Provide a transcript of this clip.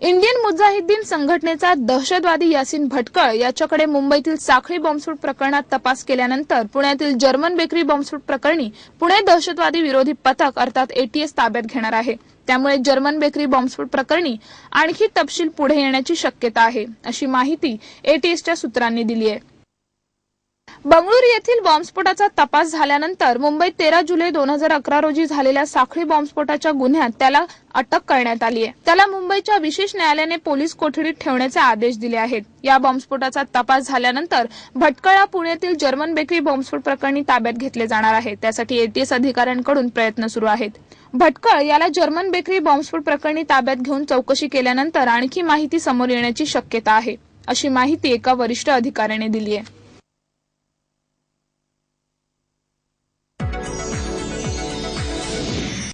Indian Mujahideen संघटनेचा दहशतवादी यासिन भटकळ याच्याकडे मुंबईतील साखळी बॉम्बस्फोट प्रकरणात तपास केल्यानंतर पुण्यातील जर्मन बेकरी बॉम्बस्फोट प्रकरणी पुणे दहशतवादी विरोधी पथक अर्थात एटीएस ताब्यात घेणार आहे. त्यामुळे जर्मन बेकरी बॉम्बस्फोट प्रकरणी आणखी तपशील पुढे येण्याची शक्यता आहे अशी माहिती एटीएसच्या सूत्रांनी दिली आहे. बंगळुरू येथील बॉम्बस्फोटाचा तपास झाल्यानंतर मुंबईत तेरा जुलै दोन हजार अकरा रोजी झालेल्या साखळी बॉम्बस्फोटाच्या गुन्ह्यात त्याला अटक करण्यात आली आहे. त्याला मुंबईच्या विशेष न्यायालयाने पोलीस कोठडीत ठेवण्याचे आदेश दिले आहेत. या बॉम्बस्फोटाचा तपास झाल्यानंतर भटकळा पुण्यातील जर्मन बेकरी बॉम्बस्फोट प्रकरणी ताब्यात घेतले जाणार आहे. त्यासाठी एटीएस अधिकाऱ्यांकडून प्रयत्न सुरू आहेत. भटकळ याला जर्मन बेकरी बॉम्बस्फोट प्रकरणी ताब्यात घेऊन चौकशी केल्यानंतर आणखी माहिती समोर येण्याची शक्यता आहे. अशी माहिती एका वरिष्ठ अधिकाऱ्याने दिली आहे.